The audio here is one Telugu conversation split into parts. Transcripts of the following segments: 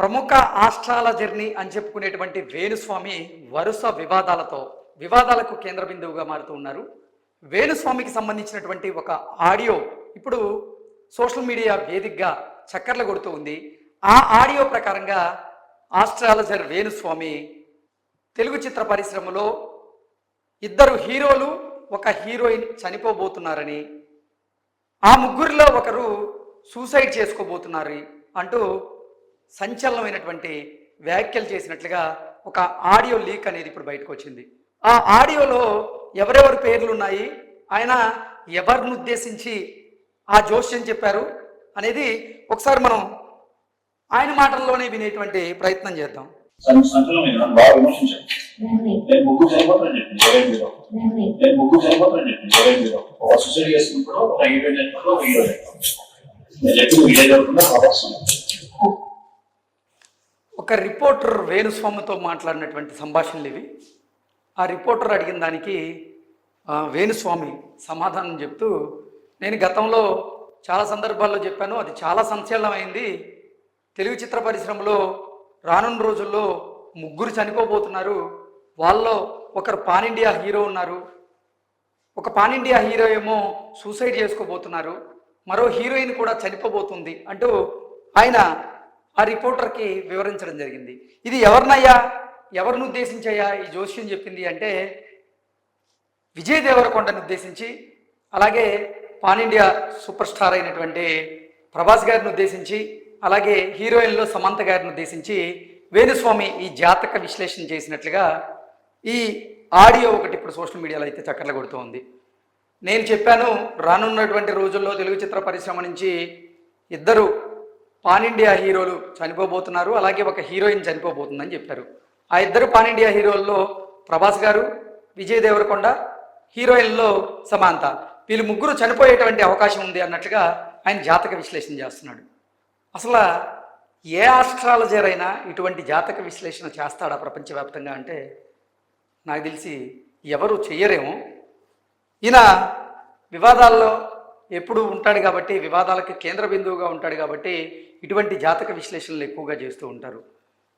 ప్రముఖ ఆస్ట్రాలజర్ని అని చెప్పుకునేటువంటి వేణుస్వామి వరుస వివాదాలతో వివాదాలకు కేంద్ర బిందువుగా మారుతూ ఉన్నారు. వేణుస్వామికి సంబంధించినటువంటి ఒక ఆడియో ఇప్పుడు సోషల్ మీడియా వేదికగా చక్కర్లు కొడుతూ ఉంది. ఆ ఆడియో ప్రకారంగా ఆస్ట్రాలజర్ వేణుస్వామి తెలుగు చిత్ర పరిశ్రమలో ఇద్దరు హీరోలు ఒక హీరోయిన్ చనిపోబోతున్నారని ఆ ముగ్గురిలో ఒకరు సూసైడ్ చేసుకోబోతున్నారు అంటూ సంచలనమైనటువంటి వ్యాఖ్యలు చేసినట్లుగా ఒక ఆడియో లీక్ అనేది ఇప్పుడు బయటకు వచ్చింది ఆ ఆడియోలో ఎవరెవరి పేర్లు ఉన్నాయి ఆయన ఎవరిని ఉద్దేశించి ఆ జోష్యం చెప్పారు అనేది ఒకసారి మనం ఆయన మాటల్లోనే వినేటువంటి ప్రయత్నం చేద్దాం నేను ముగ్గురు చెప్పి మీరు నేను ముగ్గురు చెప్పి మీరు ఒక చేసుకున్నప్పుడు ఒక ఒక హీరో నేను చెప్పి ఒక రిపోర్టర్ వేణుస్వామితో మాట్లాడినటువంటి సంభాషణలు ఇవి. ఆ రిపోర్టర్ అడిగిన దానికి వేణుస్వామి సమాధానం చెప్తూ నేను గతంలో చాలా సందర్భాల్లో చెప్పాను అది చాలా సంచలనమైంది. తెలుగు చిత్ర పరిశ్రమలో రానున్న రోజుల్లో ముగ్గురు చనిపోబోతున్నారు. వాళ్ళలో ఒకరు పాన్ ఇండియా హీరో ఉన్నారు. ఒక పాన్ ఇండియా హీరో ఏమో సూసైడ్ చేసుకోబోతున్నారు. మరో హీరోయిన్ కూడా చనిపోబోతుంది అంటూ ఆయన ఆ రిపోర్టర్కి వివరించడం జరిగింది. ఇది ఎవరినయ్యా? ఎవరిని ఉద్దేశించయ్యా? ఈ జోష్యం చెప్పింది అంటే విజయ్ దేవరకొండను ఉద్దేశించి అలాగే పాన్ ఇండియా సూపర్ స్టార్ అయినటువంటి ప్రభాస్ గారిని ఉద్దేశించి అలాగే హీరోయిన్లో సమంత గారిని ఉద్దేశించి వేణుస్వామి ఈ జాతక విశ్లేషణ చేసినట్లుగా ఈ ఆడియో ఒకటి ఇప్పుడు సోషల్ మీడియాలో అయితే చక్కర్లు కొడుతూ ఉంది. నేను చెప్పాను రానున్నటువంటి రోజుల్లో తెలుగు చిత్ర పరిశ్రమ నుంచి ఇద్దరు పాన్ ఇండియా హీరోలు చనిపోబోతున్నారు. అలాగే ఒక హీరోయిన్ చనిపోబోతుందని చెప్పారు. ఆ ఇద్దరు పాన్ ఇండియా హీరోల్లో ప్రభాస్ గారు విజయ్ దేవరకొండ హీరోయిన్లో సమాంత. వీళ్ళు ముగ్గురు చనిపోయేటువంటి అవకాశం ఉంది అన్నట్లుగా ఆయన జాతక విశ్లేషణ చేస్తున్నాడు. అసలు ఏ ఆస్ట్రాలజర్ అయినా ఇటువంటి జాతక విశ్లేషణ చేస్తాడా ప్రపంచవ్యాప్తంగా అంటే నాకు తెలిసి ఎవరు చెయ్యరేమో. ఈయన వివాదాల్లో ఎప్పుడు ఉంటాడు కాబట్టి వివాదాలకి కేంద్ర బిందువుగా ఉంటాడు కాబట్టి ఇటువంటి జాతక విశ్లేషణలు ఎక్కువగా చేస్తూ ఉంటారు.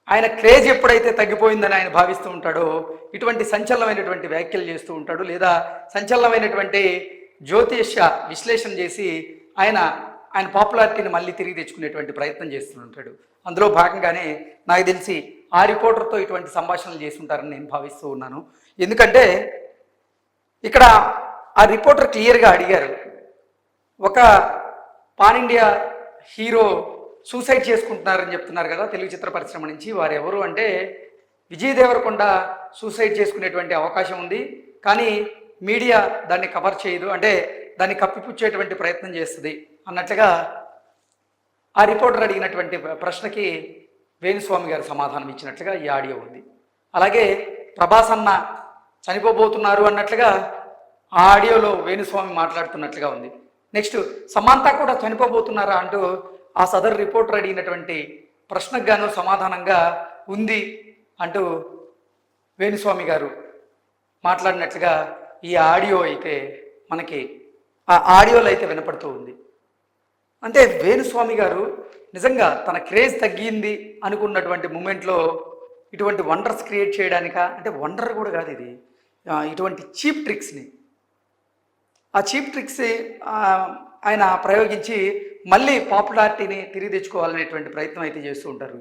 ఆయన క్రేజ్ ఎప్పుడైతే తగ్గిపోయిందని ఆయన భావిస్తూ ఉంటాడో ఇటువంటి సంచలనమైనటువంటి వ్యాఖ్యలు చేస్తూ ఉంటాడు లేదా సంచలనమైనటువంటి జ్యోతిష్య విశ్లేషణ చేసి ఆయన ఆయన పాపులారిటీని మళ్ళీ తిరిగి తెచ్చుకునేటువంటి ప్రయత్నం చేస్తూ ఉంటాడు. అందులో భాగంగానే నాకు తెలిసి ఆ రిపోర్టర్తో ఇటువంటి సంభాషణలు చేస్తుంటారని నేను భావిస్తూ ఉన్నాను. ఎందుకంటే ఇక్కడ ఆ రిపోర్టర్ క్లియర్గా అడిగారు ఒక పాన్ ఇండియా హీరో సూసైడ్ చేసుకుంటున్నారని చెప్తున్నారు కదా తెలుగు చిత్ర పరిశ్రమ నుంచి. వారు ఎవరు అంటే విజయ్ దేవరకొండ సూసైడ్ చేసుకునేటువంటి అవకాశం ఉంది. కానీ మీడియా దాన్ని కవర్ చేయదు. అంటే దాన్ని కప్పిపుచ్చేటువంటి ప్రయత్నం చేస్తుంది అన్నట్లుగా ఆ రిపోర్టర్ అడిగినటువంటి ప్రశ్నకి వేణుస్వామి గారు సమాధానం ఇచ్చినట్లుగా ఈ ఆడియో ఉంది. అలాగే ప్రభాస్ అన్న చనిపోబోతున్నారు అన్నట్లుగా ఆ ఆడియోలో వేణుస్వామి మాట్లాడుతున్నట్లుగా ఉంది. నెక్స్ట్ సమాంత కూడా చనిపోబోతున్నారా అంటూ ఆ సదర్ రిపోర్టర్ అడిగినటువంటి ప్రశ్నకు గాను సమాధానంగా ఉంది అంటూ వేణుస్వామి గారు మాట్లాడినట్లుగా ఈ ఆడియో అయితే మనకి ఆ ఆడియోలు అయితే వినపడుతూ ఉంది. అంటే వేణుస్వామి గారు నిజంగా తన క్రేజ్ తగ్గింది అనుకున్నటువంటి మూమెంట్లో ఇటువంటి వండర్స్ క్రియేట్ చేయడానిక? అంటే వండర్ కూడా కాదు ఇది ఇటువంటి చీప్ ట్రిక్స్ని ఆ చీప్ ట్రిక్స్ ఆయన ప్రయోగించి మళ్ళీ పాపులారిటీని తిరిగి తెచ్చుకోవాలనేటువంటి ప్రయత్నం అయితే చేస్తూ ఉంటారు.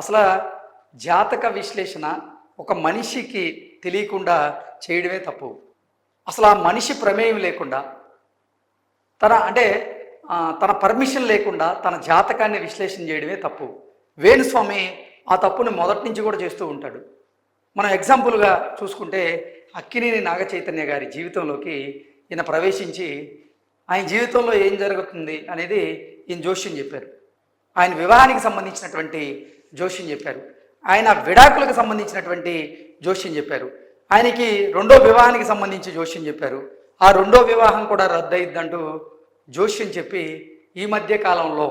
అసలు జాతక విశ్లేషణ ఒక మనిషికి తెలియకుండా చేయడమే తప్పు. అసలు ఆ మనిషి ప్రమేయం లేకుండా తన అంటే తన పర్మిషన్ లేకుండా తన జాతకాన్ని విశ్లేషణ చేయడమే తప్పు. వేణుస్వామి ఆ తప్పుని మొదటి నుంచి కూడా చేస్తూ ఉంటాడు. మనం ఎగ్జాంపుల్గా చూసుకుంటే అక్కినేని నాగ చైతన్య గారి జీవితంలోకి ఈయన ప్రవేశించి ఆయన జీవితంలో ఏం జరుగుతుంది అనేది ఈయన జోష్యం చెప్పారు. ఆయన వివాహానికి సంబంధించినటువంటి జోష్యం చెప్పారు. ఆయన విడాకులకు సంబంధించినటువంటి జోష్యం చెప్పారు. ఆయనకి రెండో వివాహానికి సంబంధించి జోష్యం చెప్పారు. ఆ రెండో వివాహం కూడా రద్దయిద్దంటూ జోష్యం చెప్పి ఈ మధ్య కాలంలో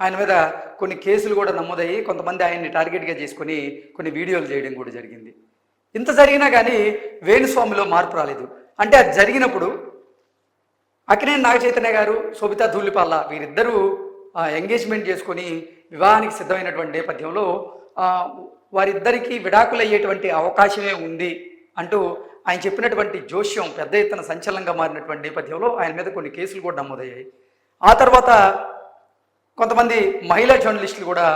ఆయన మీద కొన్ని కేసులు కూడా నమోదయ్యి కొంతమంది ఆయన్ని టార్గెట్గా చేసుకొని కొన్ని వీడియోలు చేయడం కూడా జరిగింది. ఇంత జరిగినా కానీ వేణుస్వామిలో మార్పు రాలేదు. అంటే అది జరిగినప్పుడు అక్కినేని నాగచైతన్య గారు శోభితా ధూళిపాల్ల వీరిద్దరూ ఎంగేజ్మెంట్ చేసుకొని వివాహానికి సిద్ధమైనటువంటి నేపథ్యంలో వారిద్దరికీ విడాకులయ్యేటువంటి అవకాశమే ఉంది అంటూ ఆయన చెప్పినటువంటి జోష్యం పెద్ద ఎత్తున సంచలనంగా మారినటువంటి నేపథ్యంలో ఆయన మీద కొన్ని కేసులు కూడా నమోదయ్యాయి. ఆ తర్వాత కొంతమంది మహిళా జర్నలిస్టులు కూడా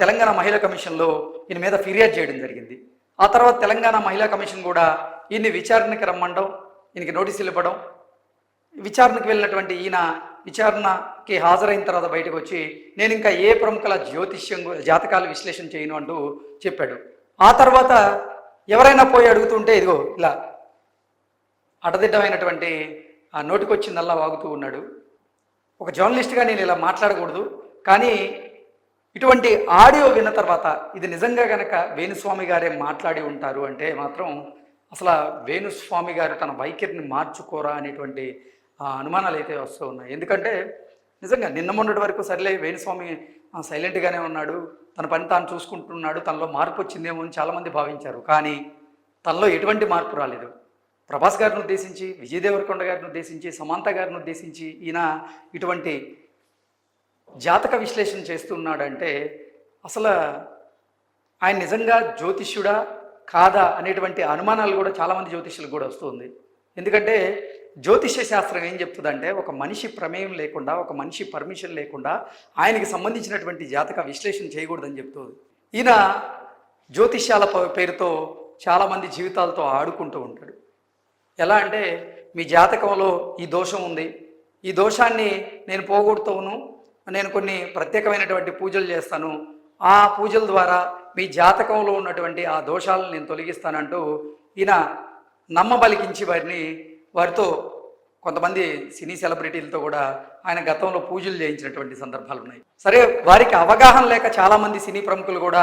తెలంగాణ మహిళా కమిషన్లో ఈయన మీద ఫిర్యాదు చేయడం జరిగింది. ఆ తర్వాత తెలంగాణ మహిళా కమిషన్ కూడా ఈయన్ని విచారణకి రమ్మండం ఈయనకి నోటీసులు ఇవ్వడం విచారణకు వెళ్ళినటువంటి ఈయన విచారణకి హాజరైన తర్వాత బయటకు వచ్చి నేను ఇంకా ఏ ప్రముఖుల జ్యోతిష్యం జాతకాలు విశ్లేషణ చేయను అంటూ చెప్పాడు. ఆ తర్వాత ఎవరైనా పోయి అడుగుతుంటే ఇదిగో ఇలా అటదిడ్డమైనటువంటి ఆ నోటికొచ్చిందల్లా వాగుతూ ఉన్నాడు. ఒక జర్నలిస్ట్గా నేను ఇలా మాట్లాడకూడదు కానీ ఇటువంటి ఆడియో విన్న తర్వాత ఇది నిజంగా గనక వేణుస్వామి గారే మాట్లాడి ఉంటారు అంటే మాత్రం అసలు వేణుస్వామి గారు తన వైఖరిని మార్చుకోరా అనేటువంటి అనుమానాలు అయితే వస్తూ ఉన్నాయి. ఎందుకంటే నిజంగా నిన్న మొన్నటి వరకు సర్లే వేణుస్వామి సైలెంట్గానే ఉన్నాడు తన పని తాను చూసుకుంటున్నాడు తనలో మార్పు వచ్చిందేమో అని చాలామంది భావించారు. కానీ తనలో ఎటువంటి మార్పు రాలేదు. ప్రభాస్ గారిని ఉద్దేశించి విజయ్ దేవరకొండ గారిని ఉద్దేశించి సమాంత గారిని ఉద్దేశించి ఈయన ఇటువంటి జాతక విశ్లేషణ చేస్తున్నాడంటే అసలు ఆయన నిజంగా జ్యోతిష్యుడా కాదా అనేటువంటి అనుమానాలు కూడా చాలామంది జ్యోతిష్యులకు కూడా వస్తుంది. ఎందుకంటే జ్యోతిష్య శాస్త్రం ఏం చెప్తుందంటే ఒక మనిషి ప్రమేయం లేకుండా ఒక మనిషి పర్మిషన్ లేకుండా ఆయనకి సంబంధించినటువంటి జాతక విశ్లేషణ చేయకూడదని చెప్తుంది. ఈయన జ్యోతిష్యాల పేరుతో చాలామంది జీవితాలతో ఆడుకుంటూ ఉంటాడు. ఎలా అంటే మీ జాతకంలో ఈ దోషం ఉంది ఈ దోషాన్ని నేను పోగొడుతూను నేను కొన్ని ప్రత్యేకమైనటువంటి పూజలు చేస్తాను ఆ పూజల ద్వారా మీ జాతకంలో ఉన్నటువంటి ఆ దోషాలను నేను తొలగిస్తానంటూ ఈయన నమ్మబలికించి వారిని వారితో కొంతమంది సినీ సెలబ్రిటీలతో కూడా ఆయన గతంలో పూజలు చేయించినటువంటి సందర్భాలు ఉన్నాయి. సరే వారికి అవగాహన లేక చాలామంది సినీ ప్రముఖులు కూడా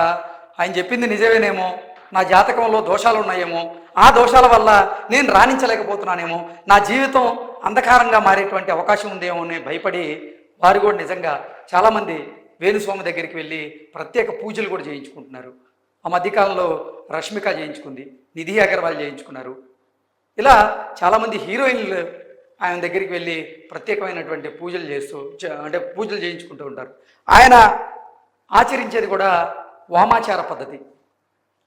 ఆయన చెప్పింది నిజమేనేమో నా జాతకంలో దోషాలు ఉన్నాయేమో ఆ దోషాల వల్ల నేను రాణించలేకపోతున్నానేమో నా జీవితం అంధకారంగా మారేటువంటి అవకాశం ఉందేమో అని భయపడి వారు కూడా నిజంగా చాలామంది వేణుస్వామి దగ్గరికి వెళ్ళి ప్రత్యేక పూజలు కూడా చేయించుకుంటున్నారు. ఆ మధ్యకాలంలో రష్మిక చేయించుకుంది నిధి అగర్వాల్ చేయించుకున్నారు. ఇలా చాలామంది హీరోయిన్లు ఆయన దగ్గరికి వెళ్ళి ప్రత్యేకమైనటువంటి పూజలు చేస్తూ అంటే పూజలు చేయించుకుంటూ ఉంటారు. ఆయన ఆచరించేది కూడా వామాచార పద్ధతి.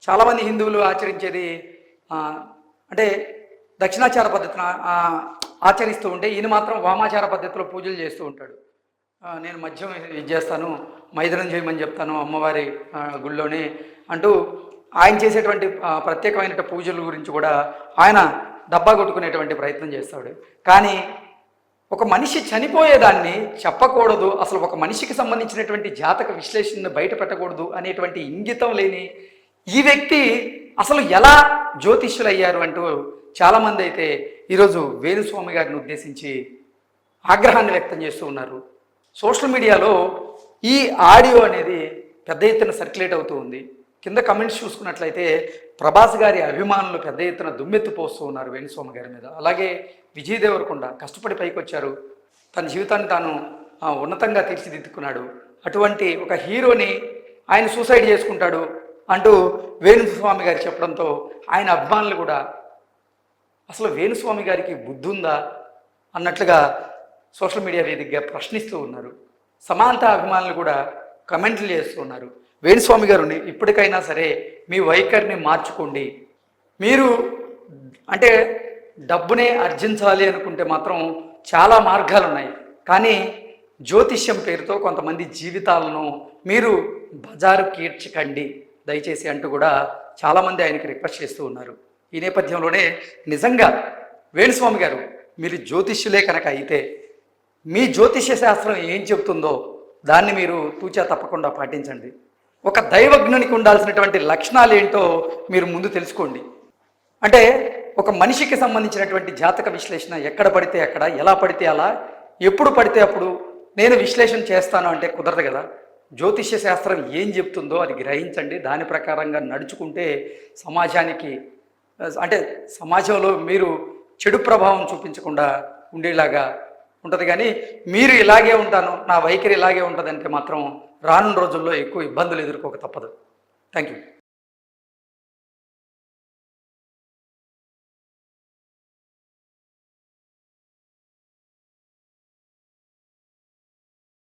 చాలామంది హిందువులు ఆచరించేది అంటే దక్షిణాచార పద్ధతిని ఆచరిస్తూ ఉంటే ఈయన మాత్రం వామాచార పద్ధతిలో పూజలు చేస్తూ ఉంటాడు. నేను మద్యం ఇది చేస్తాను మైదనం చేయమని చెప్తాను అమ్మవారి గుళ్ళోనే అంటూ ఆయన చేసేటువంటి ప్రత్యేకమైన పూజల గురించి కూడా ఆయన డబ్బా కొట్టుకునేటువంటి ప్రయత్నం చేస్తాడు. కానీ ఒక మనిషి చనిపోయేదాన్ని చెప్పకూడదు అసలు ఒక మనిషికి సంబంధించినటువంటి జాతక విశ్లేషణను బయట పెట్టకూడదు అనేటువంటి ఇంగితం లేని ఈ వ్యక్తి అసలు ఎలా జ్యోతిష్యులయ్యారు అంటూ చాలామంది అయితే ఈరోజు వేణుస్వామి గారిని ఉద్దేశించి ఆగ్రహాన్ని వ్యక్తం చేస్తూ ఉన్నారు. సోషల్ మీడియాలో ఈ ఆడియో అనేది పెద్ద ఎత్తున సర్క్యులేట్ అవుతూ ఉంది. కింద కమెంట్స్ చూసుకున్నట్లయితే ప్రభాస్ గారి అభిమానులు పెద్ద ఎత్తున దుమ్మెత్తు పోస్తూ ఉన్నారు వేణుస్వామి గారి మీద. అలాగే విజయ్ దేవరకొండ కష్టపడి పైకి వచ్చారు తన జీవితాన్ని తాను ఉన్నతంగా తీర్చిదిద్దుకున్నాడు. అటువంటి ఒక హీరోని ఆయన సూసైడ్ చేసుకుంటాడు అంటూ వేణుస్వామి గారు చెప్పడంతో ఆయన అభిమానులు కూడా అసలు వేణుస్వామి గారికి బుద్ధి ఉందా అన్నట్లుగా సోషల్ మీడియా వేదికగా ప్రశ్నిస్తూ ఉన్నారు. సమాంత అభిమానులు కూడా కమెంట్లు చేస్తూ ఉన్నారు. వేణుస్వామి గారు ఇప్పటికైనా సరే మీ వైఖరిని మార్చుకోండి. మీరు అంటే డబ్బునే ఆర్జించాలి అనుకుంటే మాత్రం చాలా మార్గాలు ఉన్నాయి కానీ జ్యోతిష్యం పేరుతో కొంతమంది జీవితాలను మీరు బజారు కీర్చకండి దయచేసి అంటూ కూడా చాలామంది ఆయనకి రిక్వెస్ట్ చేస్తూ ఉన్నారు. ఈ నేపథ్యంలోనే నిజంగా వేణుస్వామి గారు మీరు జ్యోతిష్యులే కనుక అయితే మీ జ్యోతిష్య శాస్త్రం ఏం చెప్తుందో దాన్ని మీరు తూచా తప్పకుండా పాటించండి. ఒక దైవజ్ఞునికి ఉండాల్సినటువంటి లక్షణాలు ఏంటో మీరు ముందు తెలుసుకోండి. అంటే ఒక మనిషికి సంబంధించినటువంటి జాతక విశ్లేషణ ఎక్కడ పడితే అక్కడ ఎలా పడితే అలా ఎప్పుడు పడితే అప్పుడు నేను విశ్లేషణ చేస్తాను అంటే కుదరదు కదా. జ్యోతిష్య శాస్త్రం ఏం చెప్తుందో అది గ్రహించండి. దాని ప్రకారంగా నడుచుకుంటే సమాజానికి అంటే సమాజంలో మీరు చెడు ప్రభావం చూపించకుండా ఉండేలాగా ఉంటుంది. కానీ మీరు ఇలాగే ఉంటాను నా వైఖరి ఇలాగే ఉంటుందంటే మాత్రం రానున్న రోజుల్లో ఎక్కువ ఇబ్బందులు ఎదుర్కోక తప్పదు. Thank you